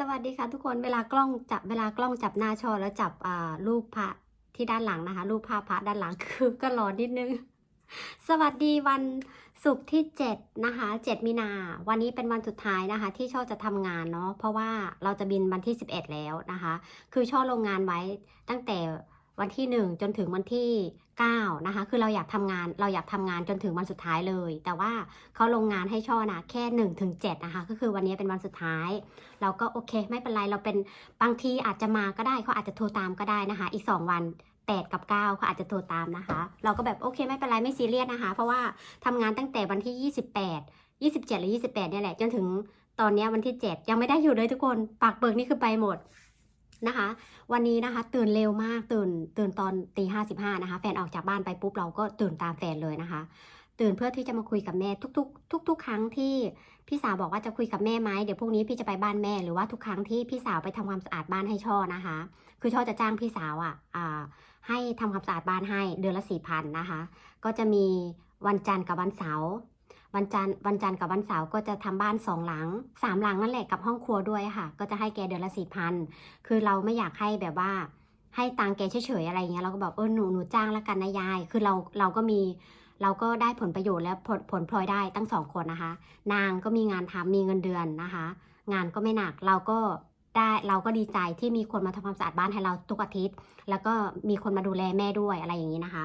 สวัสดีค่ะทุกคนเวลากล้องจับเวลากล้องจับหน้าช่อแล้วจับอ่ารูปพระที่ด้านหลังนะคะ รูปภาพพระด้านหลังคือก็ร้อนนิดนึง สวัสดีวันศุกร์ที่ 7 นะคะ 7 มีนา วันนี้เป็นวันสุดท้ายนะคะ ที่ช่อจะทำงานเนาะเพราะว่าเราจะบินวันที่ 11 แล้วนะคะ คือช่อลงงานไว้ตั้งแต่ วันที่ 1 จนถึงวันที่9นะคะ คือเราอยากทำงาน เราอยากทำงานจนถึงวันสุดท้ายเลย แต่ว่าเขาลงงานให้ช่อนะแค่1ถึง7นะคะ ก็คือวันนี้เป็นวันสุดท้าย เราก็โอเค ไม่เป็นไร เราเป็นบางทีอาจจะมาก็ได้เขาอาจจะโทรตามก็ได้นะคะ อีก 2 วัน8 กับ 9เขาอาจจะโทรตามนะคะ เราก็แบบโอเคไม่เป็นไรไม่ซีเรียสนะคะ เพราะว่าทำงานตั้งแต่วันที่ 28 27 หรือ 28เนี่ยแหละ จนถึงตอนนี้วันที่ 7 ยังไม่ได้อยู่เลยทุกคน ปากเปิกนี่คือไปหมด นะคะ วันนี้นะคะตื่นเร็วมากตื่นตื่นตอนตีห้าสิบห้านะคะ แฟนออกจากบ้านไปปุ๊บเราก็ตื่นตามแฟนเลยนะคะ ตื่นเพื่อที่จะมาคุยกับแม่ทุกๆ ทุก ๆ ครั้งที่พี่สาวบอกว่าจะคุยกับแม่ไหมเดี๋ยวพรุ่งนี้พี่จะไปบ้านแม่หรือว่าทุกครั้งที่พี่สาวไปทำความสะอาดบ้านให้ช่อนะคะ คือช่อจะจ้างพี่สาวอะอ่าให้ทำความสะอาดบ้านให้เดือนละสี่พันนะคะ ก็จะมีวันจันทร์กับวันเสาร์ วันจันทร์วันจันทร์กับวันเสาร์ก็จะทำบ้านสองหลังสามหลังนั่นแหละกับห้องครัวด้วยค่ะ ก็จะให้แกเดือนละสี่พันคือเราไม่อยากให้แบบว่า ให้ตังแกเฉยๆอะไรเงี้ยเราก็บอกเออหนูหนูจ้างแล้วกันนะยาย คือเราเราก็มีเราก็ได้ผลประโยชน์และผลผลพลอยได้ตั้งสองคนนะคะ นางก็มีงานทำมีเงินเดือนนะคะ งานก็ไม่หนักเราก็ได้เราก็ดีใจที่มีคนมาทำความสะอาดบ้านให้เราทุกอาทิตย์ แล้วก็มีคนมาดูแลแม่ด้วยอะไรอย่างนี้นะคะ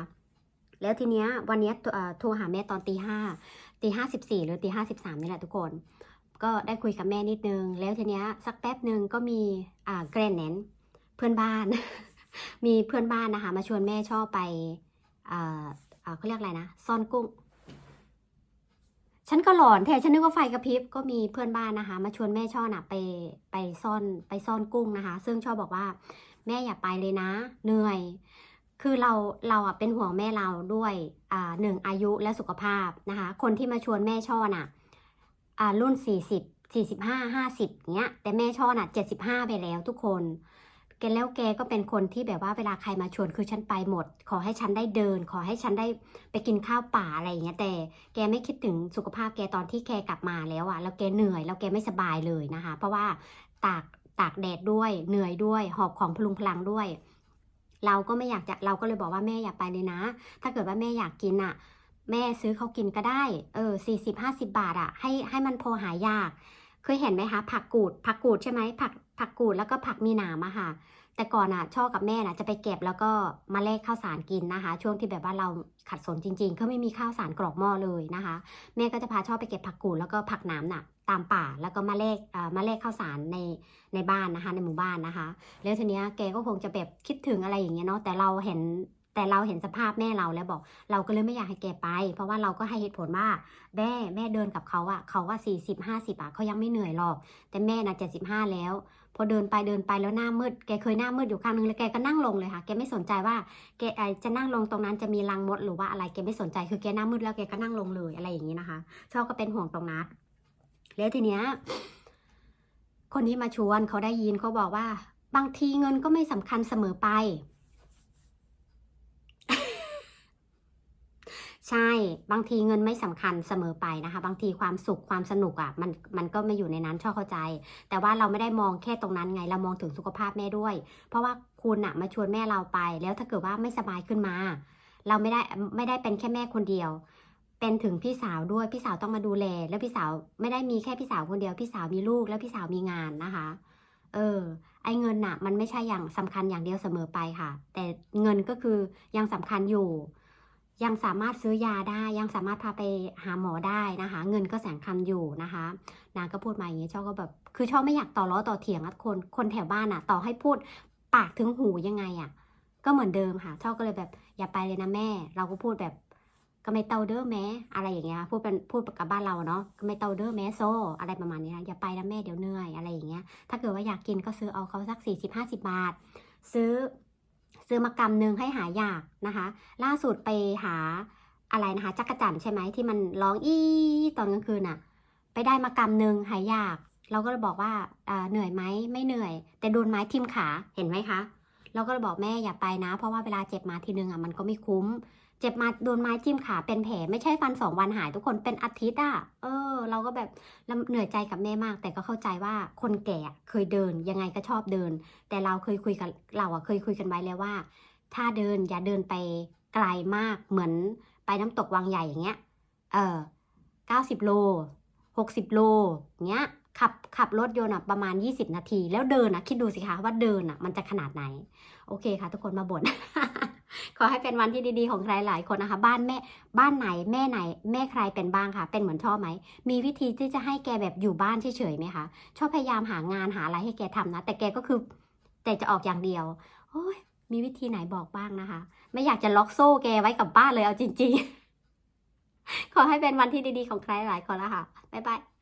แล้วทีเนี้ยวันเนี้ยโทรหาแม่ตอนตีห้า ตีห้าสิบสี่หรือตีห้าสิบสามนี่แหละทุกคน ก็ได้คุยกับแม่นิดนึง แล้วทีเนี้ยสักแป๊บหนึ่งก็มีอ่าแกรนแนนเพื่อนบ้าน มีเพื่อนบ้านนะคะ มาชวนแม่ชอบไปอ่าอ่าเขาเรียกอะไรนะซ่อนกุ้งฉันก็หลอนแท้ฉันนึกว่าไฟกระพริบก็มีเพื่อนบ้านนะคะ มาชวนแม่ช่อน่ะไปไปซ่อนไปซ่อนกุ้งนะคะ ซึ่งช่อบอกว่า แม่อย่าไปเลยนะ เหนื่อย คือเราเราอะเป็นห่วงแม่เราด้วยอ่าหนึ่งอายุและสุขภาพนะคะคนที่มาชวนแม่ช่อน่ะอ่ารุ่นสี่สิบสี่สิบห้าห้าสิบเนี้ยแต่แม่ช่อน่ะเจ็ดสิบห้าไปแล้วทุกคนแกแล้วแกก็เป็นคนที่แบบว่าเวลาใครมาชวนคือฉันไปหมด ขอให้ฉันได้เดิน ขอให้ฉันได้ไปกินข้าวป่าอะไรอย่างเงี้ยแต่แกไม่คิดถึงสุขภาพแกตอนที่แกกลับมาแล้วอะแล้วแกเหนื่อยแล้วแกไม่สบายเลยนะคะ เพราะว่าตากตากแดดด้วยเหนื่อยด้วยหอบของพลุงพลังด้วย เราก็ไม่อยากจะเราก็เลยบอกว่าแม่อย่าไปเลยนะ ถ้าเกิดว่าแม่อยากกินอะแม่ซื้อเขากินก็ได้ เออสี่สิบห้าสิบาทอะให้ให้มันพอหายาก เคยเห็นไหมคะ ผักกูด ผักกูดใช่ไหมผักผักกูดแล้วก็ผักมีหนามอะค่ะ แต่ก่อนอะช่อกับแม่นะจะไปเก็บแล้วก็มาแลกข้าวสารกินนะคะ ช่วงที่แบบว่าเราขัดสนจริงๆเขาไม่มีข้าวสารกรอกหม้อเลยนะคะ แม่ก็จะพาช่อไปเก็บผักกูดแล้วก็ผักหนามน่ะ ตามป่าแล้วก็มาแลกมาแลกข้าวสารในในบ้านนะคะ ในหมู่บ้านนะคะ แล้วทีเนี้ยแกก็คงจะแบบคิดถึงอะไรอย่างเงี้ยเนาะแต่เราเห็นแต่เราเห็นสภาพแม่เราแล้วบอก เราก็เลยไม่อยากให้แกไป เพราะว่าเราก็ให้เหตุผลว่าแม่แม่เดินกับเขาอะเขาว่าสี่สิบห้าสิบอะเขายังไม่เหนื่อยหรอก แต่แม่น่ะเจ็ดสิบห้าแล้ว พอเดินไปเดินไปแล้วหน้ามืดแกเคยหน้ามืดอยู่ข้างนึงแล้วแกก็นั่งลงเลยค่ะแกไม่สนใจว่าแกจะนั่งลงตรงนั้นจะมีรังมดหรือว่าอะไรแกไม่สนใจคือแกหน้ามืดแล้วแกก็นั่งลงเลยอะไรอย่างนี้นะคะชอบก็เป็นห่วงตรงนั้น แล้วทีเนี้ยคนที่มาชวนเขาได้ยินเขาบอกว่า บางทีเงินก็ไม่สำคัญเสมอไป ใช่บางทีเงินไม่สำคัญเสมอไปนะคะ บางทีความสุขความสนุกอะ่ะมันมันก็ไม่อยู่ในนั้นชอบเข้าใจ แต่ว่าเราไม่ได้มองแค่ตรงนั้นไง เรามองถึงสุขภาพแม่ด้วย เพราะว่าคุณอะมาชวนแม่เราไป แล้วถ้าเกิดว่าไม่สบายขึ้นมา เราไม่ได้ไม่ได้เป็นแค่แม่คนเดียว เป็นถึงพี่สาวด้วยพี่สาวต้องมาดูแล แล้วพี่สาวไม่ได้มีแค่พี่สาวคนเดียวพี่สาวมีลูกแล้วพี่สาวมีงานนะคะ เออ ไอ้เงินน่ะ มันไม่ใช่อย่างสำคัญอย่างเดียวเสมอไปค่ะ แต่เงินก็คือยังสำคัญอยู่ ยังสามารถซื้อยาได้ ยังสามารถพาไปหาหมอได้นะคะ เงินก็แสำคัญอยู่นะคะนางก็พูดมาอย่างนี้ชอบก็แบบ คือชอบไม่อยากต่อล้อต่อเถียงอะคนคนแถวบ้านอะต่อให้พูดปากถึงหูยังไงอะก็เหมือนเดิมค่ะชอบก็เลยแบบอย่าไปเลยนะแม่ เราก็พูดแบบ ก็ไม่เตาเด้อแม้อะไรอย่างเงี้ยพูดเป็นพูดกับบ้านเราเนาะก็ไม่เตาเด้อแม้โซ อะไรประมาณนี้นะอย่าไปนะแม่เดี๋ยวเหนื่อยอะไรอย่างเงี้ยถ้าเกิดว่าอยากกินก็ซื้อเอาเขาสักสี่สิบห้าสิบาท ซื้อซื้อมากำหนึ่งให้หายากนะคะ ล่าสุดไปหาอะไรนะคะจักรจันใช่ไหมที่มันร้องอีตอนกลางคืนน่ะไปได้มากำหนึ่งหายาก เราก็เลยบอกว่าอ่าเหนื่อยไหมไม่เหนื่อย แต่โดนไม้ทิ่มขาเห็นไหมคะ เราก็เลยบอกแม่อย่าไปนะ เพราะว่าเวลาเจ็บมาทีนึงอะมันก็ไม่คุ้ม เจ็บมาโดนไม้จิ้มขาเป็นแผลไม่ใช่ฟันสองวันหายทุกคนเป็นอาทิตย์อะเออ เราก็แบบเหนื่อยใจกับแม่มาก แต่ก็เข้าใจว่าคนแก่เคยเดินยังไงก็ชอบเดิน แต่เราเคยคุยกันเราอะเคยคุยกันไว้แล้วว่า ถ้าเดินอย่าเดินไปไกลมากเหมือนไปน้ำตกวังใหญ่อย่างเงี้ย เออเก้าสิบโลหกสิบโลอย่างเงี้ย ขับขับรถยนต์อะประมาณ 20 นาที แล้วเดินอะคิดดูสิคะว่าเดินอะมันจะขนาดไหน โอเคค่ะ ทุกคนมาบ่นขอให้เป็นวันที่ดีๆของใครหลายคนนะคะ บ้านแม่บ้านไหนแม่ไหน แม่ใครเป็นบ้างคะเป็นเหมือนชอบไหม มีวิธีที่จะให้แกแบบอยู่บ้านเฉยๆไหมคะชอบพยายามหางานหาอะไรให้แกทำนะ แต่แกก็คือ แต่จะออกอย่างเดียวโอ้ยมีวิธีไหนบอกบ้างนะคะ ไม่อยากจะล็อกโซ่แกไว้กับบ้านเลยเอาจริง ๆ ขอให้เป็นวันที่ดีๆของใครหลายคนละค่ะบ๊ายบาย